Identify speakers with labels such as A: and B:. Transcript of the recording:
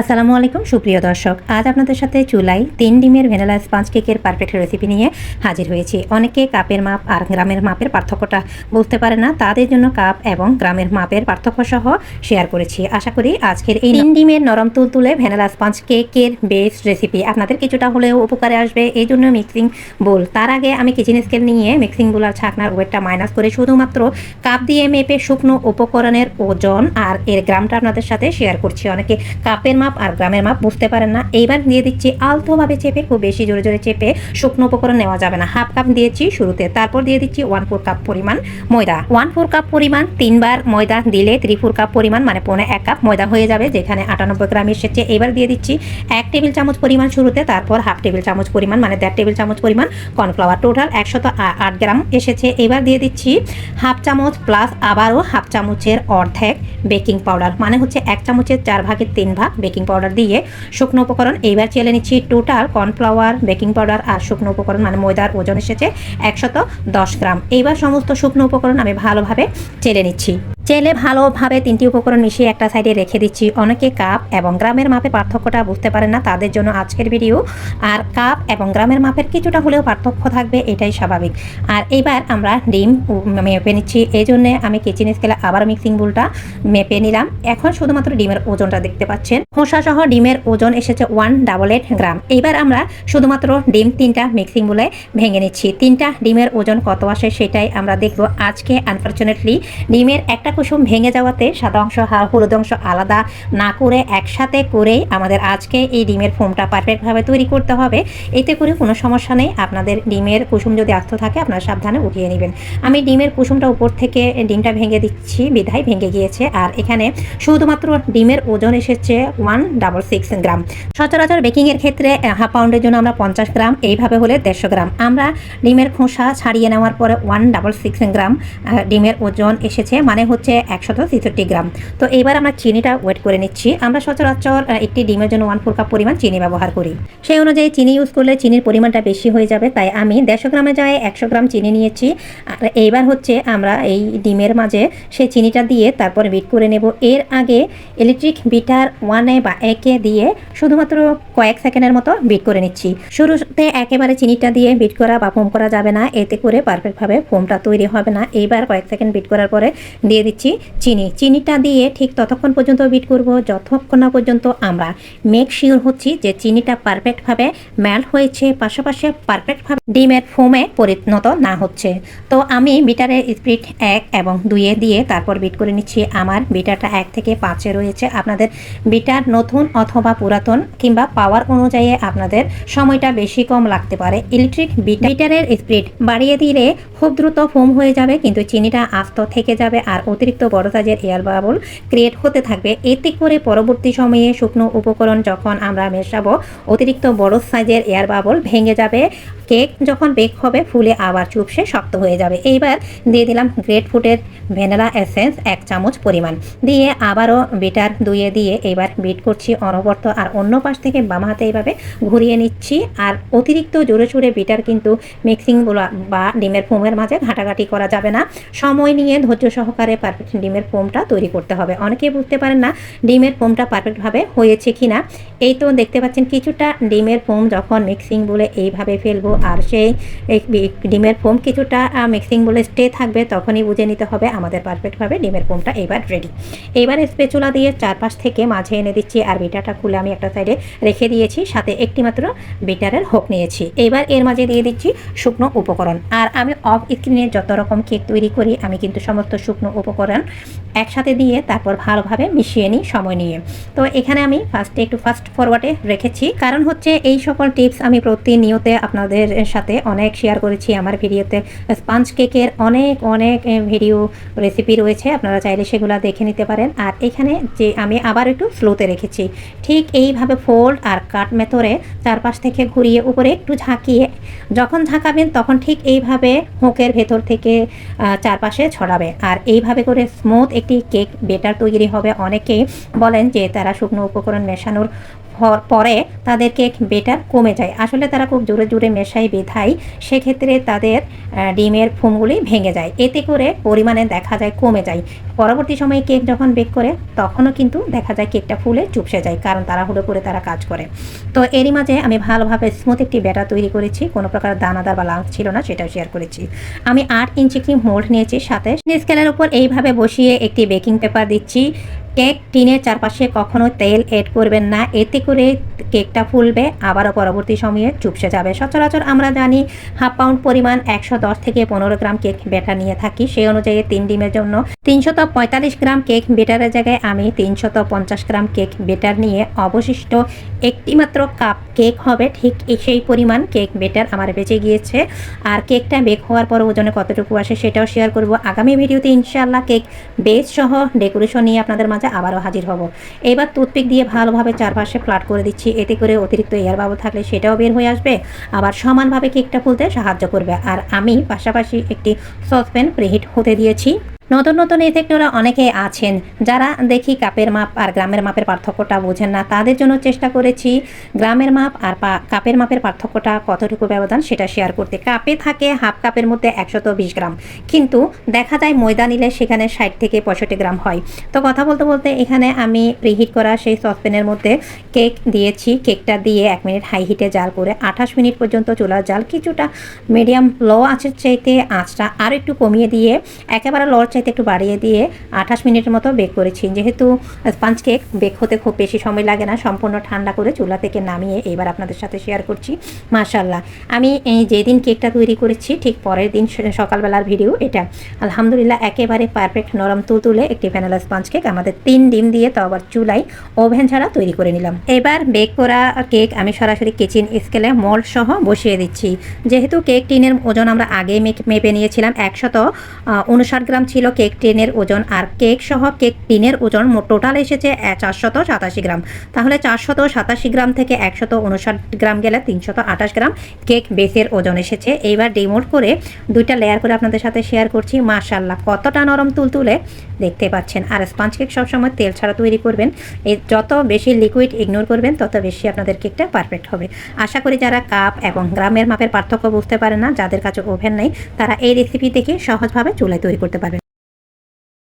A: আসসালামু আলাইকুম, সুপ্রিয় দর্শক। আজ আপনাদের সাথে চুলাই তিন ডিমের ভ্যানিলা স্পঞ্জ কেকের পারফেক্ট রেসিপি নিয়ে হাজির হয়েছি। অনেকে কাপের মাপ আর গ্রামের মাপের পার্থক্যটা বুঝতে পারে না। তাদের জন্য কাপ এবং গ্রামের মাপের পার্থক্য সহ শেয়ার করেছি। আশা করি আজকের এই তিন ডিমের নরম তুলতুলে ভ্যানিলা স্পঞ্জ কেকের বেস্ট রেসিপি আপনাদের কিছুটা হলেও উপকারে আসবে। এই জন্য মিক্সিং বোল তার আগে আমি কিচেন স্কেল নিয়ে মিক্সিং বোল আর ছাকনার ওয়েটটা মাইনাস করে শুধুমাত্র কাপ দিয়ে মেপে শুকনো উপকরণের ওজন আর এর গ্রামটা আপনাদের সাথে শেয়ার করছি। অনেকে কাপের মাপ আর গ্রামের মাপ বুঝতে পারেন না। এইবার দিয়ে দিচ্ছি আলতোভাবে চেপে, খুব বেশি জোরে জোরে চেপে শুকনো উপকরণ নেওয়া যাবে না। হাফ কাপ দিয়েছি শুরুতে। তারপর দিয়ে দিচ্ছি ওয়ান ফোর কাপ পরিমাণ ময়দা। ওয়ান ফোর কাপ পরিমাণ তিনবার ময়দা দিলে থ্রি ফোর কাপ পরিমাণ মানে পৌনে এক কাপ ময়দা হয়ে যাবে, যেখানে আটানব্বই গ্রাম এসেছে। এবার দিয়ে দিচ্ছি এক টেবিল চামচ পরিমাণ শুরুতে, তারপর হাফ টেবিল চামচ পরিমাণ মানে দেড় টেবিল চামচ পরিমাণ কর্নফ্লাওয়ার টোটাল একশত আট গ্রাম এসেছে। এবার দিয়ে দিচ্ছি হাফ চামচ প্লাস আবারও হাফ চামচের অর্ধেক বেকিং পাউডার মানে হচ্ছে এক চামচের চার ভাগের তিন ভাগ বেকিং পাউডার দিয়ে শুকনো উপকরণ। এইবার চেলে নিচ্ছি টোটাল কর্নফ্লাওয়ার বেকিং পাউডার আর শুকনো উপকরণ মানে ময়দার ওজন এসেছে একশত দশ গ্রাম। এইবার সমস্ত শুকনো উপকরণ আমি ভালোভাবে চেলে নিচ্ছি। চেলে ভালোভাবে তিনটি উপকরণ মিশিয়ে একটা সাইডে রেখে দিচ্ছি। অনেকে কাপ এবং গ্রামের মাপের পার্থক্যটা বুঝতে পারেন না, তাদের জন্য আজকের ভিডিও। আর কাপ এবং গ্রামের মাপের কিছুটা হলেও পার্থক্য থাকবে, এটাই স্বাভাবিক। আর এবার আমরা ডিম মেপে নিচ্ছি। এই জন্যে আমি কিচেন স্কেলে আবার মিক্সিং বুলটা মেপে নিলাম। এখন শুধুমাত্র ডিমের ওজনটা দেখতে পাচ্ছেন। খোসা সহ ডিমের ওজন এসেছে ওয়ান ডাবল এইট গ্রাম এইবার আমরা শুধুমাত্র ডিম তিনটা মিক্সিং বুলে ভেঙে নিচ্ছি। তিনটা ডিমের ওজন কত আসে সেটাই আমরা দেখব। আজকে আনফর্চুনেটলি ডিমের একটা কুসুম ভেঙে যাওয়াতে সাদা অংশ হলুদ অংশ আলাদা না করে একসাথে করেই আমাদের আজকে এই ডিমের ফোমটা পারফেক্টভাবে তৈরি করতে হবে। এতে করে কোনো সমস্যা নেই। আপনাদের ডিমের কুসুম যদি আস্ত থাকে, আপনারা সাবধানে উঠিয়ে নেবেন। আমি ডিমের কুসুমটা উপর থেকে ডিমটা ভেঙে দিচ্ছি, বিধায় ভেঙে গিয়েছে। আর এখানে শুধুমাত্র ডিমের ওজন এসেছে ওয়ান ডাবল সিক্স গ্রাম। সচরাচর বেকিংয়ের ক্ষেত্রে হাফ পাউন্ডের জন্য আমরা পঞ্চাশ গ্রাম, এইভাবে হলে দেড়শো গ্রাম। আমরা ডিমের খোসা ছাড়িয়ে নেওয়ার পরে ওয়ান ডাবল সিক্স গ্রাম ডিমের ওজন এসেছে। মানে হচ্ছে একশত ছেষট্টি গ্রাম। তো এবার আমরা চিনিটা ওয়েট করে নিচ্ছি। আমরা সচরাচর একটি ডিমের জন্য ওয়ান ফোর কাপ পরিমাণ চিনি ব্যবহার করি। সেই অনুযায়ী চিনি ইউজ করলে চিনির পরিমাণটা বেশি হয়ে যাবে, তাই আমি দেড়শো গ্রামে যায় একশো গ্রাম চিনি নিয়েছি। আর এইবার হচ্ছে আমরা এই ডিমের মাঝে সেই চিনিটা দিয়ে তারপর বিট করে নেব। এর আগে ইলেকট্রিক বিটার ওয়ানে বা একে দিয়ে শুধুমাত্র কয়েক সেকেন্ডের মতো বিট করে নিচ্ছি। শুরুতে একেবারে চিনিটা দিয়ে বিট করা বা ফোম করা যাবে না, এতে করে পারফেক্টভাবে ফোমটা তৈরি হবে না। এইবার কয়েক সেকেন্ড বিট করার পরে দিয়ে দিচ্ছি চিনি। চিনিটা দিয়ে ঠিক ততক্ষণ পর্যন্ত বিট করব। যতক্ষণ না পর্যন্ত আমরা মেক শিওর হচ্ছি যে চিনিটা পারফেক্টভাবে মেল্ট হয়েছে, পাশাপাশি পারফেক্টভাবে ডিমের ফোমে পরিণত না হচ্ছে। তো আমি বিটারের স্পিড এক এবং দুইয়ে দিয়ে তারপর বিট করে নিচ্ছি। আমার বিটারটা এক থেকে পাঁচে রয়েছে। আপনাদের বিটার নতুন অথবা পুরাতন কিংবা পাওয়ার অনুযায়ী আপনাদের সময়টা বেশি কম লাগতে পারে। ইলেকট্রিক বিটারের স্পিড বাড়িয়ে দিলে খুব দ্রুত ফোম হয়ে যাবে, কিন্তু চিনিটা আস্ত থেকে যাবে আর অতিরিক্ত বড় সাইজের এয়ার বাবল ক্রিয়েট হতে থাকবে। এতে করে পরবর্তী সময়ে শুকনো উপকরণ যখন আমরা মেশাবো, অতিরিক্ত বড় সাইজের এয়ার বাবল ভেঙে যাবে। কেক যখন বেক হবে, ফুলে আবার চুপসে শক্ত হয়ে যাবে। এইবার দিয়ে দিলাম গ্রেট ফুডের ভ্যানিলা এসেন্স এক চামচ পরিমাণ। দিয়ে আবারও বিটার দুইয়ে দিয়ে এবার বিট করছি অনবর্ত আর অন্য পাশ থেকে বাম হাতে এইভাবে ঘুরিয়ে নিচ্ছি। আর অতিরিক্ত জোরে সোরে বিটার কিন্তু মিক্সিং বা ডিমের ফোমের মাঝে ঘাটাঘাটি করা যাবে না। সময় নিয়ে ধৈর্য সহকারে পারফেক্ট ডিমের ফোমটা তৈরি করতে হবে। অনেকে বুঝতে পারেন না ডিমের ফোমটা পারফেক্টভাবে হয়েছে কিনা। এই তো দেখতে পাচ্ছেন কিছুটা ডিমের ফোম যখন মিক্সিং বলে এইভাবে ফেলব আর সেই ডিমের ফোম কিছুটা মিক্সিং বলে স্টে থাকবে তখনই বুঝে নিতে হবে আমাদের পারফেক্টভাবে ডিমের ফোমটা এবার রেডি এবার স্পেচুলা দিয়ে চারপাশ থেকে মাঝে এনে দিচ্ছি আর বিটাটা খুলে আমি একটা সাইডে রেখে দিয়েছি, সাথে একটি মাত্র বিটারের হোক নিয়েছি। এবার এর মাঝে দিয়ে দিচ্ছি শুকনো উপকরণ। আর আমি অফ স্ক্রিনে যত রকম কেক তৈরি করি, আমি কিন্তু সমস্ত শুকনো উপকরণ একসাথে দিয়ে তারপর ভালোভাবে মিশিয়ে নিই সময় নিয়ে। তো এখানে আমি ফার্স্টে একটু ফার্স্ট ফরওয়ার্ডে রেখেছি। কারণ হচ্ছে এই সকল টিপস আমি প্রতিনিয়তে আপনাদের সাথে অনেক শেয়ার করেছি আমার ভিডিওতে। স্পাঞ্জ কেকের অনেক অনেক ভিডিও রেসিপি রয়েছে, আপনারা চাইলে সেগুলো দেখে নিতে পারেন। আর এখানে যে আমি আবার একটু স্লোতে রেখেছি। ঠিক এইভাবে ফোল্ড আর কাট মেথরে চারপাশ থেকে ঘুরিয়ে উপরে একটু ঝাঁকিয়ে, যখন ঝাঁকাবেন তখন ঠিক এইভাবে হোকের ভেতর থেকে চারপাশে ছড়াবে। আর এইভাবে করে স্মুথ একটি কেক বেটার তৈরি হবে। অনেকেই বলেন যে তারা শুকনো উপকরণ মেশানোর পরে তাদের কেক বেটার কমে যায়। আসলে তারা খুব জোরে জোরে মেশাই বেধায়, সেক্ষেত্রে তাদের ডিমের ফোমগুলি ভেঙে যায়। এতে করে পরিমাণে দেখা যায় কমে যায়। পরবর্তী সময়ে কেক যখন বেক করে, তখনও কিন্তু দেখা যায় কেকটা ফুলে চুপসে যায়, কারণ তাড়াহুড়ো করে তারা কাজ করে। তো এরই মাঝে আমি ভালোভাবে স্মুথ একটি ব্যাটার তৈরি করেছি। কোনো প্রকার দানাদার বা লাঞ্চ ছিল না, সেটাও শেয়ার করেছি। আমি আট ইঞ্চি একটি মোল্ড নিয়েছি, সাথে স্কেলের উপর এইভাবে বসিয়ে একটি বেকিং পেপার দিচ্ছি। কেক টিনের চারপাশে কখনো তেল এড করবেন না। এতে করে কেকটা ফুলবে, আবারও পরবর্তী সময়ে চুপসে যাবে। সচরাচর আমরা জানি হাফ পাউন্ড পরিমাণ একশো দশ থেকে পনেরো গ্রাম কেক বেটার নিয়ে থাকি। সেই অনুযায়ী তিন ডিমের জন্য তিনশত পঁয়তাল্লিশ গ্রাম কেক বেটারের জায়গায় আমি তিনশত পঞ্চাশ গ্রাম কেক বেটার নিয়ে অবশিষ্ট একটি মাত্র কাপ কেক হবে। ঠিক সেই পরিমাণ কেক বেটার আমার বেঁচে গিয়েছে। আর কেকটা বেক হওয়ার পর ওজনে কতটুকু আসে সেটাও শেয়ার করব আগামী ভিডিওতে ইনশাআল্লাহ কেক বেস সহ ডেকোরেশন নিয়ে আপনাদের মাঝে আবারও হাজির হব। এবার টুথপিক দিয়ে ভালোভাবে চারপাশে ফ্ল্যাট করে দিচ্ছি। এতে করে অতিরিক্ত এয়ার বাবল থাকলে সেটাও বের হয়ে আসবে। আবার সমানভাবে কেকটা ফুলতে সাহায্য করবে। আর আমি পাশাপাশি একটি সসপ্যান প্রিহিট হতে দিয়েছি। নতুন নতুন এফেক্টরা অনেকে আছেন যারা দেখি কাপের মাপ আর গ্রামের মাপের পার্থক্যটা বোঝেন না। তাদের জন্য চেষ্টা করেছি গ্রামের মাপ আর কাপের মাপের পার্থক্যটা কতটুকু ব্যবধান সেটা শেয়ার করতে। কাপে থাকে হাফ কাপের মধ্যে একশত বিশ গ্রাম। কিন্তু দেখা যায় ময়দা নিলে সেখানে ষাট থেকে পঁয়ষট্টি গ্রাম হয়। তো কথা বলতে বলতে এখানে আমি প্রিহিট করা সেই সসপ্যানের মধ্যে কেক দিয়েছি। কেকটা দিয়ে এক মিনিট হাই হিটে জাল করে আঠাশ মিনিট পর্যন্ত চুলার জাল কিছুটা মিডিয়াম লো আঁচের চাইতে আঁচটা আর একটু কমিয়ে দিয়ে একেবারে লোর চাইতে একটু বাড়িয়ে দিয়ে আঠাশ মিনিটের মতো বেক করেছি। যেহেতু স্পঞ্জ কেক বেক হতে খুব বেশি সময় লাগে না, সম্পূর্ণ ঠান্ডা করে চুলা থেকে নামিয়ে এবার আপনাদের সাথে শেয়ার করছি। মাশাল্লাহ আমি এই যেদিন কেকটা তৈরি করেছি, ঠিক পরের দিন সকালবেলার ভিডিও এটা। আলহামদুলিল্লাহ, একেবারে পারফেক্ট নরম তুলতুলে একটি ভ্যানিলা স্পঞ্জ কেক আমাদের তিন ডিম দিয়ে তো আবার চুলাই ওভেন ছাড়া তৈরি করে নিলাম। এবার বেক করা কেক আমি সরাসরি কিচেন স্কেলে মোল্ড সহ বসিয়ে দিচ্ছি। যেহেতু কেক টিনের ওজন আমরা আগে মেপে নিয়েছিলাম, একশত উনষাট গ্রাম ছিল কেক টিনের ওজন আর কেক সহ কেক টিনের ওজন টোটাল এসেছে চারশত সাতাশি গ্রাম। তাহলে চারশত সাতাশি গ্রাম থেকে একশত উনষাট গ্রাম গেলে তিনশত আঠাশ গ্রাম কেক বেসের ওজন এসেছে। এইবার ডিমোট করে দুইটা লেয়ার করে আপনাদের সাথে শেয়ার করছি। মাশাল্লাহ কতটা নরম তুলতুলে দেখতে পাচ্ছেন। আর স্পঞ্জ কেক সবসময় তেল ছাড়া তৈরি করবেন। এই যত বেশি লিকুইড ইগনোর করবেন, তত বেশি আপনাদের কেকটা পারফেক্ট হবে। আশা করি যারা কাপ এবং গ্রামের মাপের পার্থক্য বুঝতে পারে না, যাদের কাছে ওভেন নেই, তারা এই রেসিপি থেকে সহজভাবে চুলায় তৈরি করতে পারবেন।